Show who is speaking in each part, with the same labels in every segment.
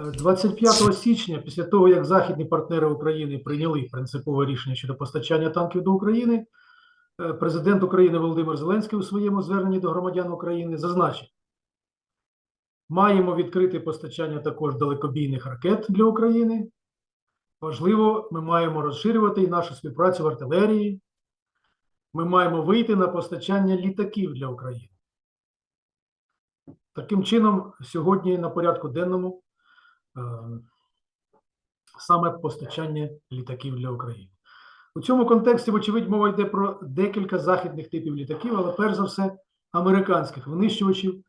Speaker 1: 25 січня, після того, як західні партнери України прийняли принципове рішення щодо постачання танків до України, е, президент України Володимир Зеленський у своєму зверненні до громадян України зазначив, маємо відкрити постачання також далекобійних ракет для України. Важливо, ми маємо розширювати і нашу співпрацю в артилерії. Ми маємо вийти на постачання літаків для України. Таким чином, сьогодні на порядку денному саме постачання літаків для України. У цьому контексті, вочевидь, мова йде про декілька західних типів літаків, але перш за все американських винищувачів,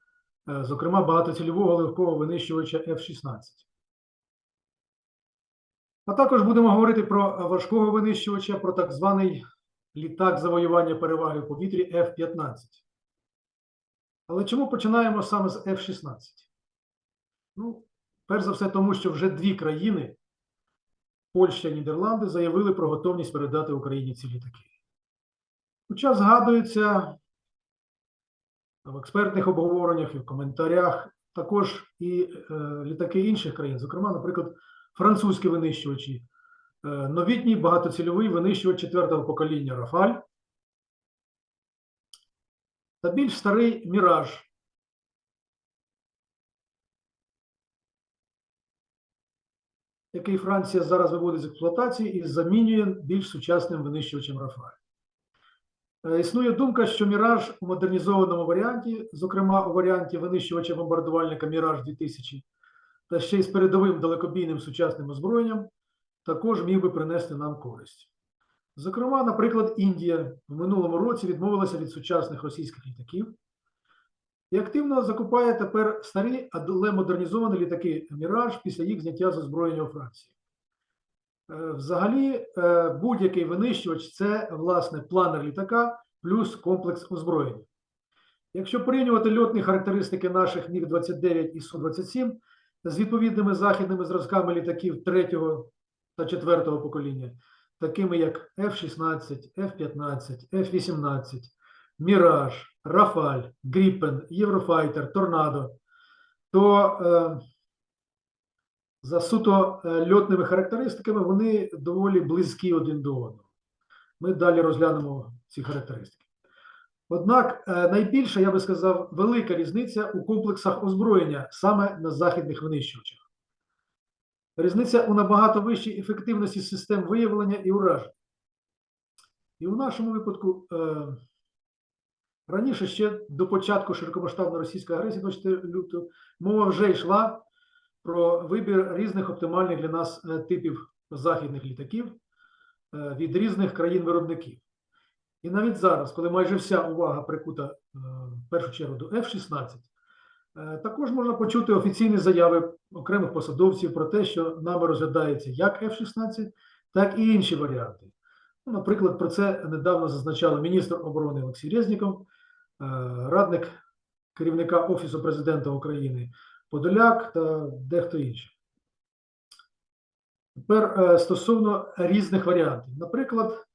Speaker 1: е, зокрема багатоцільового легкого винищувача F-16. А також будемо говорити про важкого винищувача, про так званий літак завоювання переваги в повітрі F-15. Але чому починаємо саме з F-16? Ну, перш за все, тому що вже дві країни, Польща і Нідерланди, заявили про готовність передати Україні ці літаки. Хоча згадується в експертних обговореннях і в коментарях також і е, літаки інших країн, зокрема, наприклад, французькі винищувачі, е, новітній багатоцільовий винищувач четвертого покоління Рафаль та більш старий Міраж. Який Франція зараз виводить з експлуатації і замінює більш сучасним винищувачем Рафаль. Е, Існує думка, що Міраж у модернізованому варіанті, зокрема у варіанті винищувача бомбардувальника Міраж 2000, та ще й з передовим далекобійним сучасним озброєнням, також міг би принести нам користь. Зокрема, наприклад, Індія в минулому році відмовилася від сучасних російських літаків і активно закупає тепер старі, але модернізовані літаки Міраж після їх зняття з озброєння у Франції. Е, Взагалі, е, будь-який винищувач це власне планер літака плюс комплекс озброєння. Якщо порівнювати льотні характеристики наших Міг-29 і Су-27 з відповідними західними зразками літаків 3 та 4 покоління, такими як F-16, F-15, F-18, Міраж, Рафаль, Гріпен, Єврофайтер, Торнадо, то е, за суто е, льотними характеристиками вони доволі близькі один до одного. Ми далі розглянемо ці характеристики. Однак е, найбільша, я би сказав, велика різниця у комплексах озброєння саме на західних винищувачах. Різниця у набагато вищій ефективності систем виявлення і уражень. І у нашому випадку е, раніше ще до початку широкомасштабної російської агресії 24 лютого мова вже йшла про вибір різних оптимальних для нас е, типів західних літаків е, від різних країн-виробників. І навіть зараз, коли майже вся увага прикута е, в першу чергу до F-16, е, також можна почути офіційні заяви окремих посадовців про те, що нами розглядається як F-16, так і інші варіанти. Наприклад, про це недавно зазначали міністр оборони Олексій Резніков, е, радник керівника Офісу президента України Подоляк та дехто інший. Тепер е, стосовно різних варіантів. Наприклад,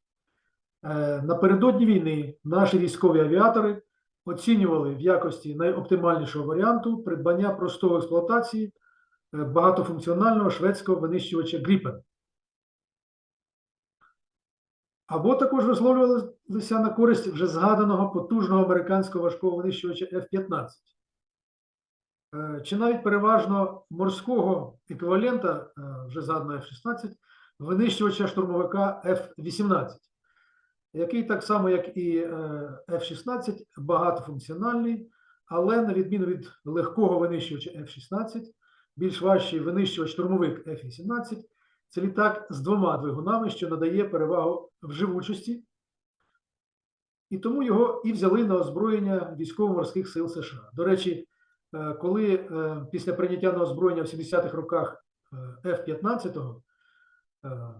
Speaker 1: е, напередодні війни наші військові авіатори оцінювали в якості найоптимальнішого варіанту придбання простої експлуатації багатофункціонального шведського винищувача Gripen. Або також висловлювалися на користь вже згаданого потужного американського важкого винищувача F-15. Е, чи навіть переважно морського еквівалента е, вже згаданого F-16 винищувача штурмовика F-18, який так само, як і е, F-16, багатофункціональний, але на відміну від легкого винищувача F-16, більш важчий винищувач штурмовик F-18 це літак з двома двигунами, що надає перевагу в живучості, і тому його і взяли на озброєння військово-морських сил США. До речі, е, коли е, після прийняття на озброєння в 70-х роках е, F-15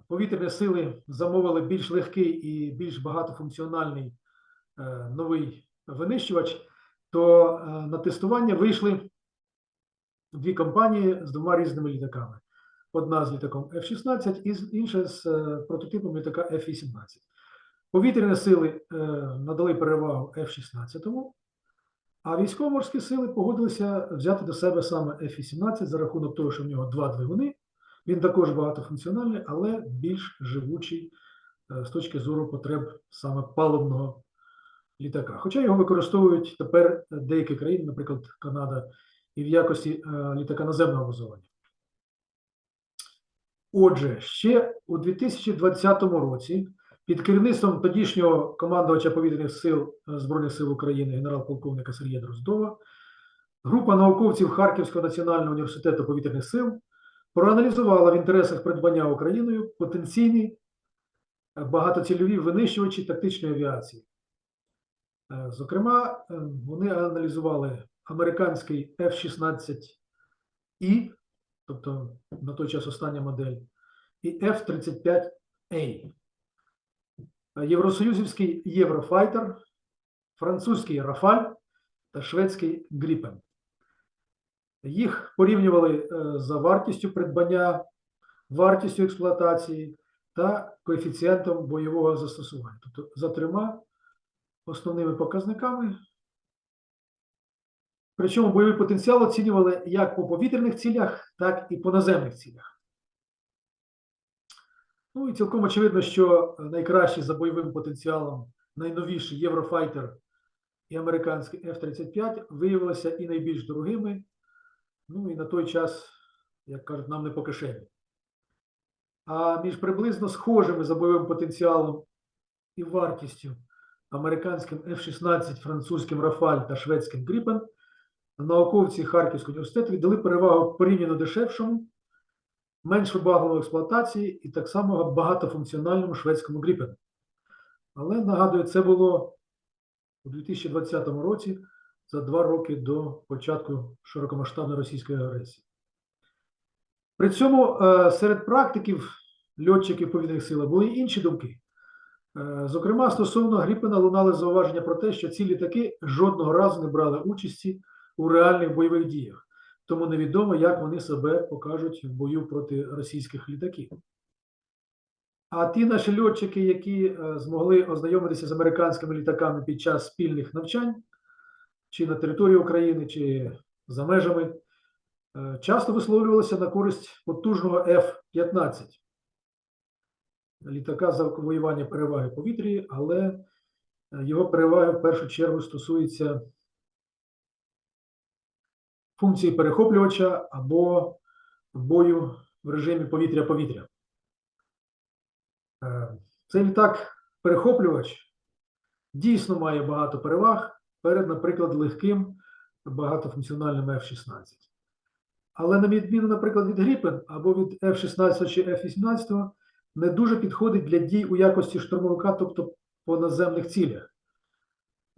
Speaker 1: повітряні сили замовили більш легкий і більш багатофункціональний новий винищувач, то на тестування вийшли дві компанії з двома різними літаками одна з літаком F-16 і інша з е, прототипом літака F-18. Повітряні сили е, надали перевагу F-16, А військово-морські сили погодилися взяти до себе саме F-18 за рахунок того, що в нього два двигуни. Він також багатофункціональний, але більш живучий е, з точки зору потреб саме паливного літака. Хоча його використовують тепер деякі країни, наприклад, Канада, і в якості літака наземного базування. Отже, ще у 2020 році під керівництвом тодішнього командувача повітряних сил е, Збройних сил України генерал-полковника Сергія Дроздова група науковців Харківського національного університету повітряних сил проаналізувала в інтересах придбання Україною потенційні е, багатоцільові винищувачі тактичної авіації. Е, Зокрема, вони аналізували американський F-16І, тобто на той час остання модель, і F-35A, е, євросоюзівський Єврофайтер, французький Рафаль та шведський Гріпен. Їх порівнювали е, за вартістю придбання, вартістю експлуатації та коефіцієнтом бойового застосування. Тобто за трьома основними показниками. Причому бойовий потенціал оцінювали як по повітряних цілях, так і по наземних цілях. Ну і цілком очевидно, що найкращі за бойовим потенціалом найновіший Єврофайтер і американський F-35 виявилися і найбільш дорогими. Ну і на той час, як кажуть, нам не по кишені. А між приблизно схожими за бойовим потенціалом і вартістю американським F-16, французьким Рафаль та шведським Гріпен науковці Харківського університету віддали перевагу порівняно дешевшому, менш вибагливому експлуатації і так само багатофункціональному шведському Гріпену. Але нагадую, це було у 2020 році за два роки до початку широкомасштабної російської агресії. При цьому е, серед практиків льотчиків повітряних сил були інші думки. Е, Зокрема, стосовно Гріпена лунали зауваження про те, що ці літаки жодного разу не брали участі у реальних бойових діях, тому невідомо, як вони себе покажуть в бою проти російських літаків. А ті наші льотчики, які е, змогли ознайомитися з американськими літаками під час спільних навчань, чи на території України, чи за межами, е, часто висловлювалися на користь потужного F-15 літака завоювання переваги повітрі, але е, його переваги в першу чергу стосуються функції перехоплювача або бою в режимі повітря-повітря. Е, Цей літак-перехоплювач дійсно має багато переваг перед, наприклад, легким багатофункціональним F-16. Але на відміну, наприклад, від Gripen або від F-16 чи F-18, не дуже підходить для дій у якості штурмовика, тобто по наземних цілях.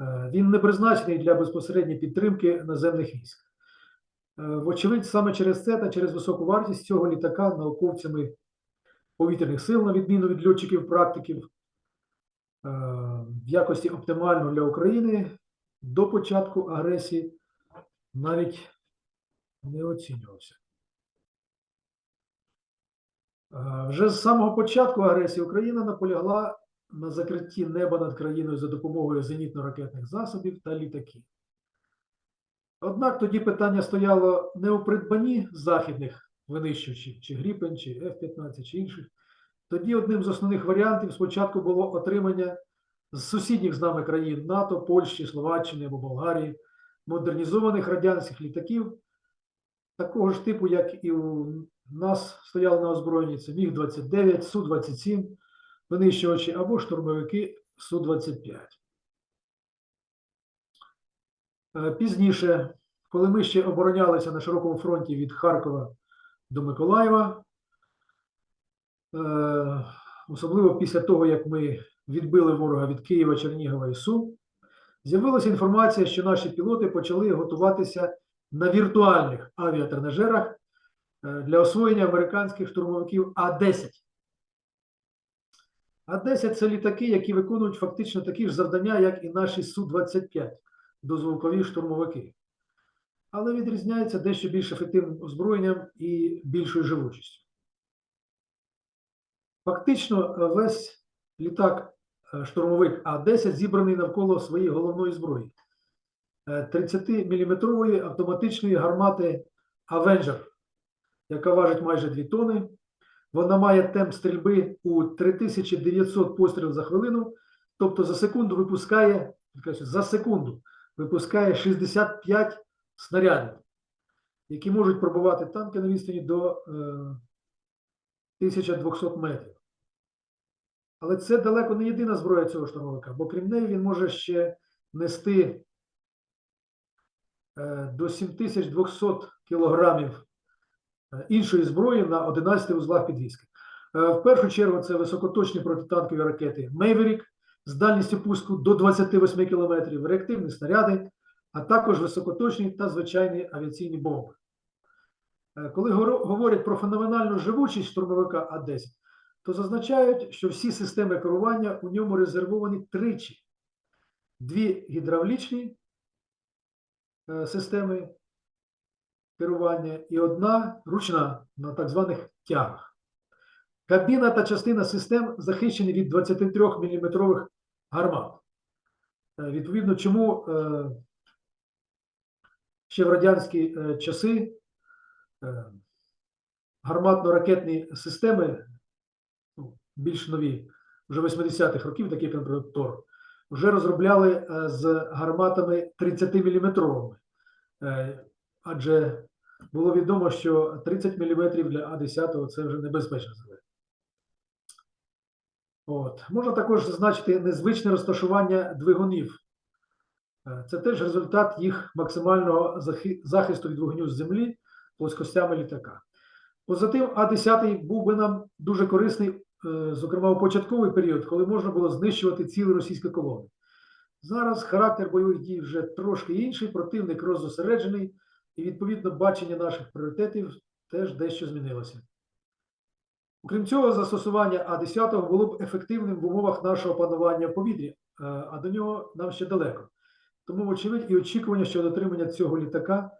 Speaker 1: Е, Він не призначений для безпосередньої підтримки наземних військ. Е, Вочевидь, саме через це та через високу вартість цього літака науковцями повітряних сил, на відміну від льотчиків-практиків, е, в якості оптимально для України до початку агресії навіть не оцінювався. Е, Вже з самого початку агресії Україна наполягла на закритті неба над країною за допомогою зенітно-ракетних засобів та літаків. Однак тоді питання стояло не у придбанні західних винищувачів, чи Гріпен, чи F-15, чи інших. Тоді одним з основних варіантів спочатку було отримання з сусідніх з нами країн НАТО, Польщі, Словаччини або Болгарії модернізованих радянських літаків такого ж типу, як і у нас стояли на озброєнні, це Міг-29, Су-27, винищувачі або штурмовики Су-25. Е, Пізніше, коли ми ще оборонялися на широкому фронті від Харкова до Миколаєва, е, особливо після того, як ми відбили ворога від Києва, Чернігова і Сум, з'явилася інформація, що наші пілоти почали готуватися на віртуальних авіатренажерах е, для освоєння американських штурмовиків А-10. А-10 це літаки, які виконують фактично такі ж завдання, як і наші Су-25 дозволкові штурмовики. Але відрізняються дещо більш ефективним озброєнням і більшою живучістю. Фактично, е, весь літак е, штурмовик А-10 зібраний навколо своєї головної зброї. 30-мм автоматичної гармати Avenger, яка важить майже 2 тони. Вона має темп стрільби у 3900 пострілів за хвилину, тобто за секунду випускає, за секунду випускає 65 снарядів, які можуть пробувати танки на відстані до е, 1200 метрів. Але це далеко не єдина зброя цього штурмовика, бо крім неї він може ще нести е, до 7200 кілограмів е, іншої зброї на 11 узлах підвіски. Е, В першу чергу це високоточні протитанкові ракети Мейверік з дальністю пуску до 28 км, реактивні снаряди, а також високоточні та звичайні авіаційні бомби. Е, Коли говорять про феноменальну живучість штурмовика А-10, то зазначають, що всі системи керування у ньому резервовані тричі: дві гідравлічні е, системи керування і одна ручна на так званих тягах. Кабіна та частина систем захищені від 23-мм гармат. Е, Відповідно, чому е, ще в радянські е, часи гарматно-ракетні системи, ну, більш нові, вже 80-х років, такі як, вже розробляли з гарматами 30-мм. Адже було відомо, що 30 мм для А-10 це вже небезпечна зброя. От. Можна також зазначити незвичне розташування двигунів. Е, Це теж результат їх максимального захисту від вогню з землі плоскостями літака. Поза тим, А-10 був би нам дуже корисний, е, зокрема у початковий період, коли можна було знищувати цілі російські колони. Зараз характер бойових дій вже трошки інший, противник роззосереджений, і відповідно бачення наших пріоритетів теж дещо змінилося. Окрім цього, застосування А-10 було б ефективним в умовах нашого панування в повітрі, е, а до нього нам ще далеко. Тому, вочевидь, і очікування щодо отримання цього літака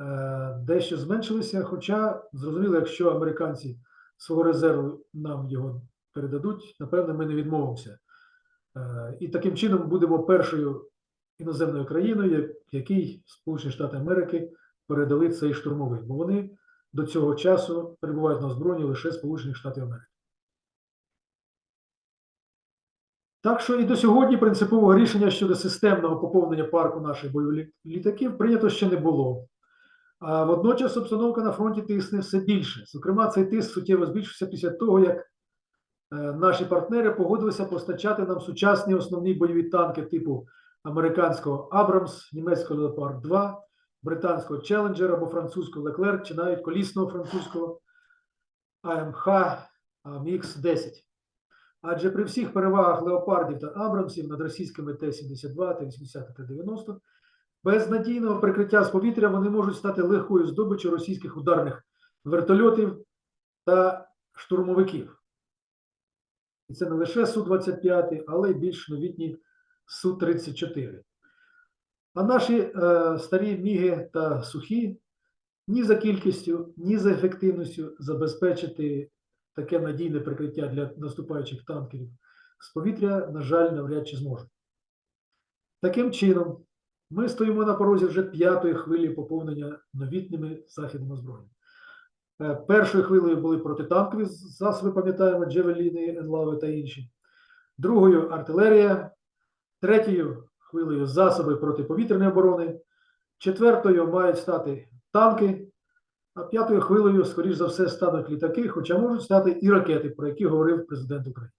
Speaker 1: е, дещо зменшилися. Хоча, зрозуміло, якщо американці свого резерву нам його передадуть, напевно, ми не відмовимося. Е, І таким чином будемо першою іноземною країною, якій Сполучені Штати Америки передали цей штурмовик, бо вони до цього часу перебувають на озброєнні лише Сполучених Штатів Америки. Так що і до сьогодні принципового рішення щодо системного поповнення парку наших бойових літаків прийнято ще не було. А водночас обстановка на фронті тисне все більше. Зокрема, цей тиск суттєво збільшився після того, як е, наші партнери погодилися постачати нам сучасні основні бойові танки типу американського Абрамс, німецького Леопард 2, британського Челенджер або французького Леклерк, чи навіть колісного французького АМХ АМХ 10 Адже при всіх перевагах леопардів та Абрамсів над російськими Т-72, Т-80 та Т-90 без надійного прикриття з повітря вони можуть стати легкою здобиччю російських ударних вертольотів та штурмовиків. І це не лише Су-25, але й більш новітні Су-34. А наші е, старі міги та сухі ні за кількістю, ні за ефективністю забезпечити таке надійне прикриття для наступаючих танкерів з повітря, на жаль, навряд чи зможуть. Таким чином, ми стоїмо на порозі вже п'ятої хвилі поповнення новітніми західними зброями. Е, Першою хвилею були протитанкові засоби, пам'ятаємо, Джевеліни, Енлави та інші. Другою артилерія, третьою хвилею засоби протиповітряної оборони, четвертою мають стати танки, а п'ятою хвилею, скоріш за все, стануть літаки, хоча можуть стати і ракети, про які говорив президент України.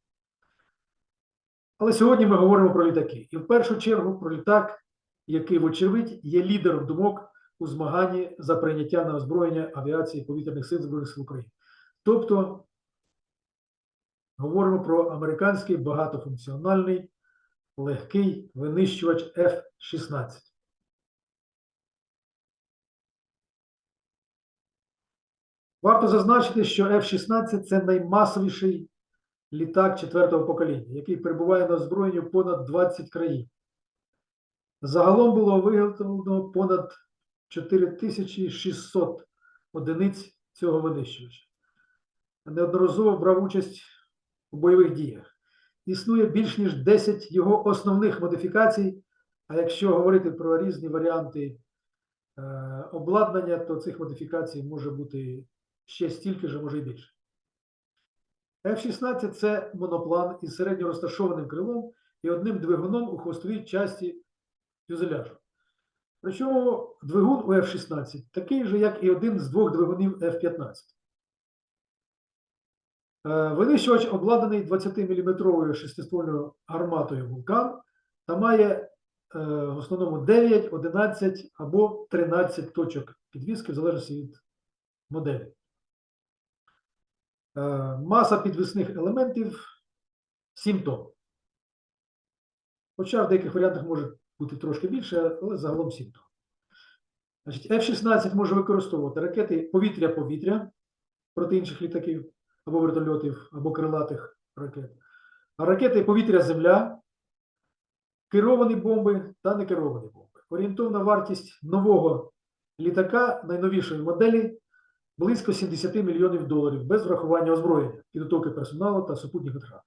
Speaker 1: Але сьогодні ми говоримо про літаки. І в першу чергу про літак, який, вочевидь, є лідером думок у змаганні за прийняття на озброєння авіації повітряних сил Збройних сил України. Тобто говоримо про американський багатофункціональний легкий винищувач F-16. Варто зазначити, що F-16 це наймасовіший літак четвертого покоління, який перебуває на озброєнні понад 20 країн. Загалом було виготовлено понад 4600 одиниць цього винищувача. Неодноразово брав участь у бойових діях. Існує більш ніж 10 його основних модифікацій, А якщо говорити про різні варіанти е, обладнання, то цих модифікацій може бути ще стільки ж, може і більше. F-16 це моноплан із середньо розташованим крилом і одним двигуном у хвостовій часті фюзеляжу. Причому двигун у F-16 такий же, як і один з двох двигунів F-15. Е, Винищувач обладнаний 20-мм шестиствольною гарматою вулкан та має е, в основному 9, 11 або 13 точок підвіски, в залежності від моделі. Е, Маса підвісних елементів 7 тонн. Хоча в деяких варіантах може бути трошки більше, але загалом 7 тонн. F-16 може використовувати ракети повітря-повітря проти інших літаків або вертольотів, або крилатих ракет. А ракети повітря-земля, керовані бомби та некеровані бомби. Орієнтовна вартість нового літака найновішої моделі близько 70 мільйонів доларів без врахування озброєння, підготовки персоналу та супутніх витрат.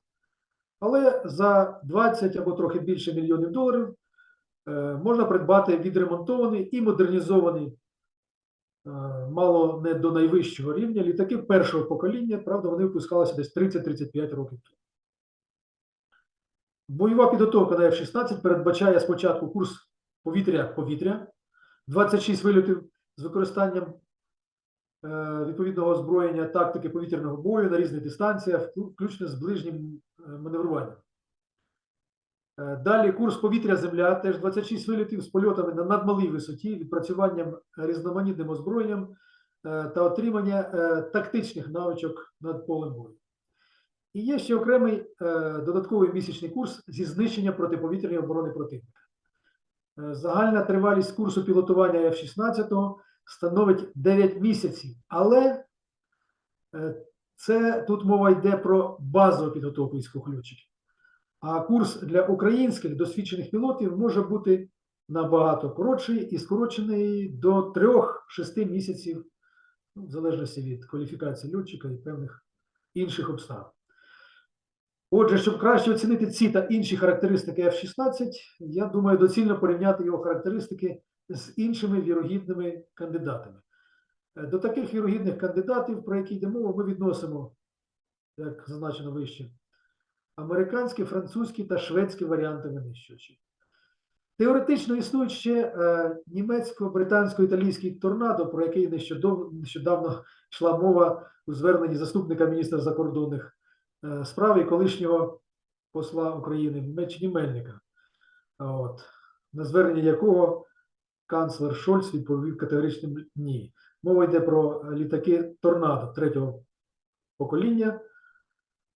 Speaker 1: Але за 20 або трохи більше мільйонів доларів е, можна придбати відремонтований і модернізований, мало не до найвищого рівня, літаки першого покоління, правда, вони випускалися десь 30-35 років тому. Бойова підготовка на F-16 передбачає спочатку курс повітря-повітря, 26 вильотів з використанням е, відповідного озброєння тактики повітряного бою на різних дистанціях, включно з ближнім е, маневруванням. Е, Далі курс повітря-земля, теж 26 вилітів з польотами на надмалій висоті, відпрацюванням різноманітним озброєнням е, та отримання е, тактичних навичок над полем бою. І є ще окремий додатковий місячний курс зі знищення протиповітряної оборони противника. Загальна тривалість курсу пілотування F-16 становить 9 місяців, але це тут мова йде про базову підготовку військовоключиків. А курс для українських досвідчених пілотів може бути набагато коротший і скорочений до 3-6 місяців, ну, в залежності від кваліфікації льотчика і певних інших обставин. Отже, щоб краще оцінити ці та інші характеристики F-16, я думаю, доцільно порівняти його характеристики з іншими вірогідними кандидатами. Е, До таких вірогідних кандидатів, про які йде мова, ми відносимо, як зазначено вище, американські, французькі та шведські варіанти винищувачів. Теоретично існують ще е, німецько-британсько-італійський торнадо, про який нещодав- нещодавно йшла мова у зверненні заступника міністра закордонних е, справ і колишнього посла України в Німеччині Мельника, от, на звернення якого канцлер Шольц відповів категоричним ні. Мова йде про літаки торнадо третього покоління.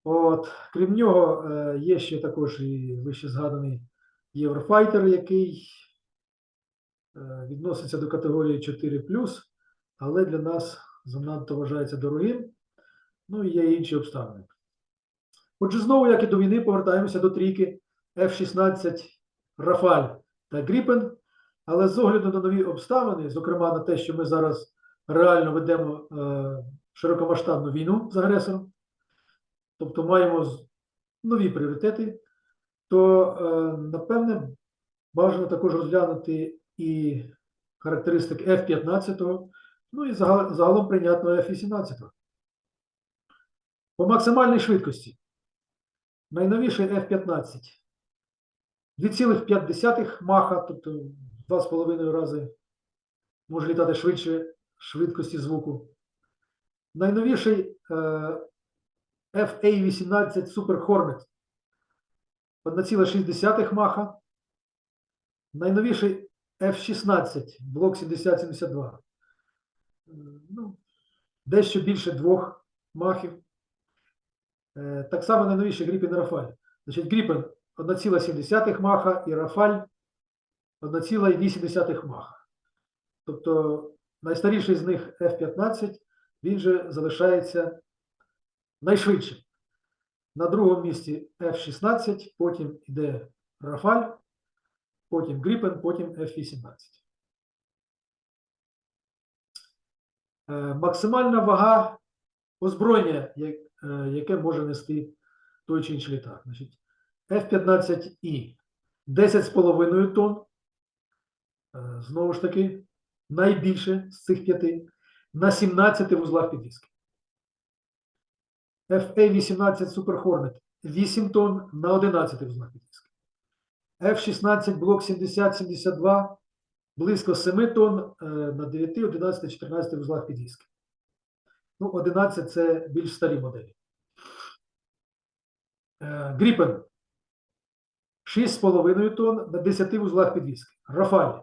Speaker 1: От, крім нього, е, є ще також і вище згаданий Єврофайтер, який е, відноситься до категорії 4 але для нас занадто вважається дорогим. Ну і є інші обставини. Отже, знову, як і до війни, повертаємося до трійки F-16 Рафаль та Гріпен. Але з огляду на нові обставини, зокрема на те, що ми зараз реально ведемо е, широкомасштабну війну з агресором, тобто маємо нові пріоритети, то, е, напевне, бажано також розглянути і характеристики F-15, ну і загалом прийнятного F-18. По максимальній швидкості. Найновіший F-15 2,5 маха, тобто 2,5 рази може літати швидше швидкості звуку. Найновіший е, FA-18 Super Hornet 1,6 маха. Найновіший F-16 блок 7072. Е, Ну, дещо більше двох махів. Е, Так само найновіший Gripen Рафаль. Значить, Gripen 1,7 маха і Рафаль 1,8 маха. Тобто найстаріший з них F-15, він же залишається найшвидшим. На другому місці F-16, потім йде Рафаль, потім Gripen, потім F-18. Е, Максимальна вага озброєння, е, яке може нести той чи інший літак. Значить, F-15І 10,5 тонн, Е, Знову ж таки, найбільше з цих п'яти на 17 вузлах підвіски. FA-18 Super Hornet 8 тонн на 11 вузлах підвіски. F-16 блок 70-72 близько 7 тонн е, на 9, 11, 14 вузлах підвіски. Ну, 11 це більш старі моделі. Гріпен 6,5 тонн на 10 вузлах підвіски. Рафаль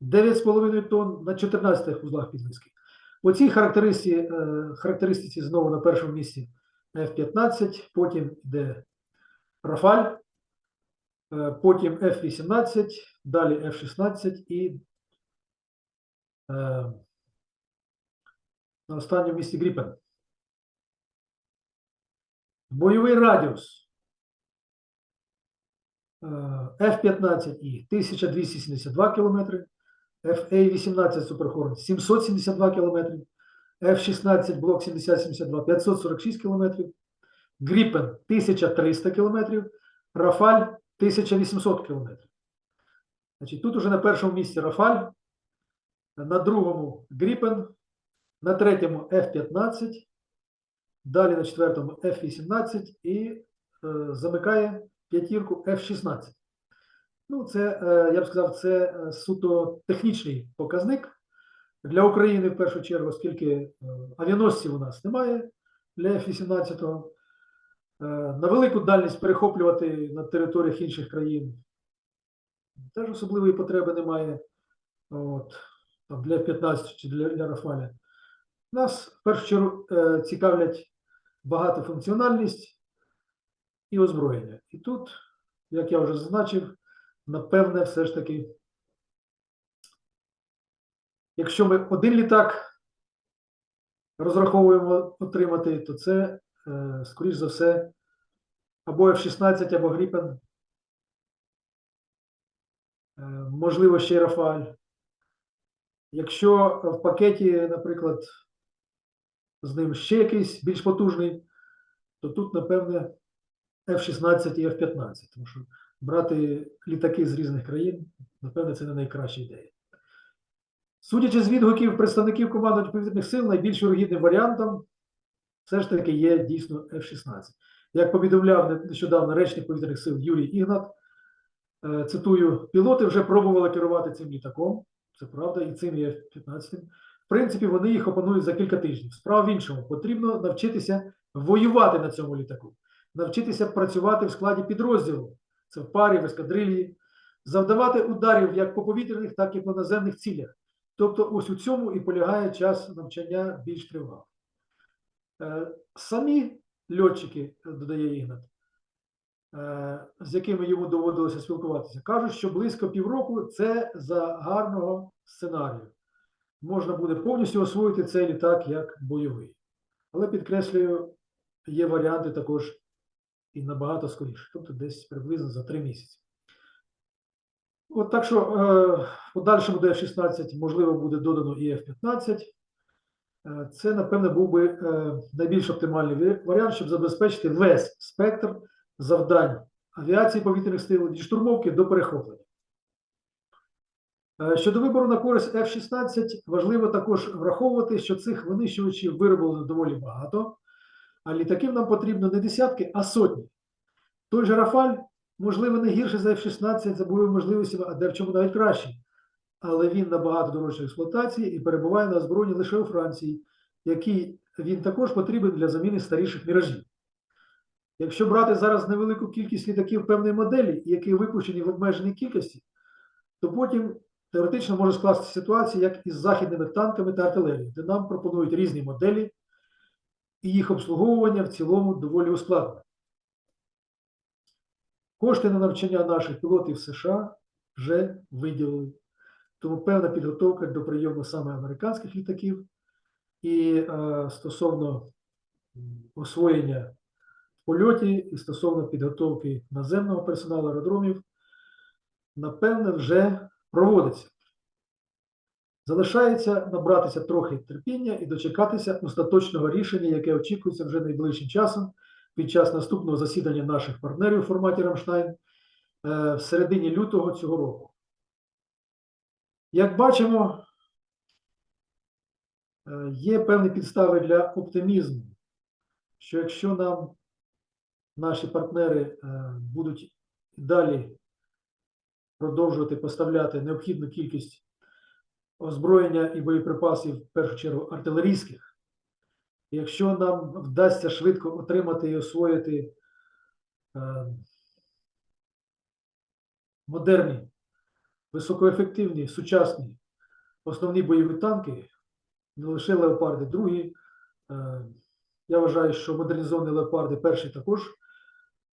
Speaker 1: 9,5 тонн на 14 вузлах підвіски. По цій характеристиці, е, характеристиці знову на першому місці F-15, потім йде Рафаль, е, потім F-18, далі F-16 і е, на останньому місці Гріпен. Бойовий радіус е, F-15 і 1272 км, FA-18 Super 772 км, F-16 блок 70-72 546 км, Гріпен 1300 км, Рафаль 1800 км. Значить, тут уже на першому місці Рафаль, на другому Гріпен, на третьому F-15, далі на четвертому F-18 і е, замикає п'ятірку F-16. Ну, це, е, я б сказав, це е, суто технічний показник для України в першу чергу, оскільки е, авіаносців у нас немає для F-18. Е, На велику дальність перехоплювати на територіях інших країн теж особливої потреби немає. От, там, для F-15 чи для, для Рафаля. Нас в першу чергу е, цікавлять багатофункціональність і озброєння. І тут, як я вже зазначив, напевне, все ж таки, якщо ми один літак розраховуємо отримати, то це, е, скоріш за все, або F-16, або Гріпен, можливо, ще й Рафаль. Якщо в пакеті, наприклад, з ним ще якийсь більш потужний, то тут, напевне, F-16 і F-15, тому що брати літаки з різних країн, напевне, це не найкраща ідея. Судячи з відгуків представників командувань повітряних сил, найбільш вирогідним варіантом все ж таки є дійсно F-16. Як повідомляв нещодавно речник повітряних сил Юрій Ігнат, е, цитую, пілоти вже пробували керувати цим літаком, це правда, і цим є F-15. В принципі, вони їх опанують за кілька тижнів. Справа в іншому, потрібно навчитися воювати на цьому літаку, навчитися працювати в складі підрозділу, це в парі, в ескадрилії, завдавати ударів як по повітряних, так і по наземних цілях. Тобто, ось у цьому і полягає час навчання більш тривалий. Е, Самі льотчики, е, додає Ігнат, е, з якими йому доводилося спілкуватися, кажуть, що близько півроку це за гарного сценарію. Можна буде повністю освоїти цей літак як бойовий. Але підкреслюю, є варіанти також і набагато скоріше, тобто десь приблизно за три місяці. От так що е, в подальшому до F-16, можливо, буде додано і F-15. Е, Це, напевне, був би е, найбільш оптимальний варіант, щоб забезпечити весь спектр завдань авіації повітряних сил від штурмовки до перехоплення. Щодо вибору на користь F-16, важливо також враховувати, що цих винищувачів вироблено доволі багато, а літаків нам потрібно не десятки, а сотні. Той же Рафаль, можливо, не гірше за F-16 за бойовими можливостями, а де в чому навіть краще. Але він набагато дорожче експлуатації і перебуває на озброєнні лише у Франції, який він також потрібен для заміни старіших міражів. Якщо брати зараз невелику кількість літаків певної моделі, які випущені в обмеженій кількості, то потім теоретично може скластися ситуація, як із західними танками та артилерією, де нам пропонують різні моделі, і їх обслуговування в цілому доволі ускладнено. Кошти на навчання наших пілотів США вже виділили. Тому певна підготовка до прийому саме американських літаків і е, стосовно освоєння в польоті, і стосовно підготовки наземного персоналу аеродромів, напевне, вже проводиться. Залишається набратися трохи терпіння і дочекатися остаточного рішення, яке очікується вже найближчим часом під час наступного засідання наших партнерів у форматі Рамштайн е, в середині лютого цього року. Як бачимо, е, є певні підстави для оптимізму, що якщо нам наші партнери е, будуть далі продовжувати поставляти необхідну кількість озброєння і боєприпасів, в першу чергу артилерійських, якщо нам вдасться швидко отримати і освоїти е, модерні, високоефективні, сучасні основні бойові танки, не лише леопарди, другі. Е, Я вважаю, що модернізовані леопарди перші також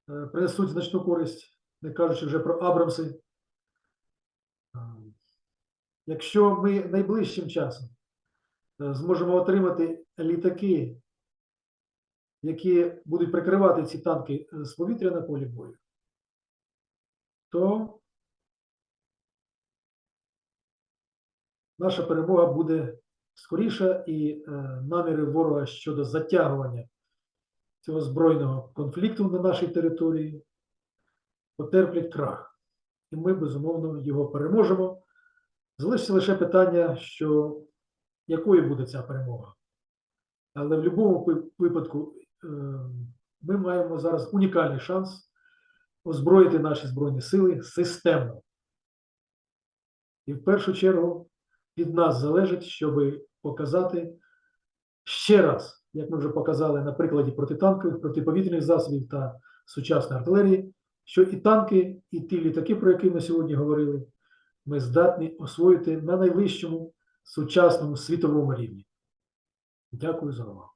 Speaker 1: е, принесуть значну користь, не кажучи вже про Абрамси. Якщо ми найближчим часом зможемо отримати літаки, які будуть прикривати ці танки е, з повітря на полі бою, то наша перемога буде скоріша і е, наміри ворога щодо затягування цього збройного конфлікту на нашій території потерплять крах. І ми, безумовно, його переможемо. Залишиться лише питання, що якою буде ця перемога. Але в будь-якому випадку е, ми маємо зараз унікальний шанс озброїти наші Збройні сили системно. І в першу чергу від нас залежить, щоб показати ще раз, як ми вже показали на прикладі протитанкових, протиповітряних засобів та сучасної артилерії, що і танки, і ті літаки, про які ми сьогодні говорили, ми здатні освоїти на найвищому сучасному світовому рівні. Дякую за увагу.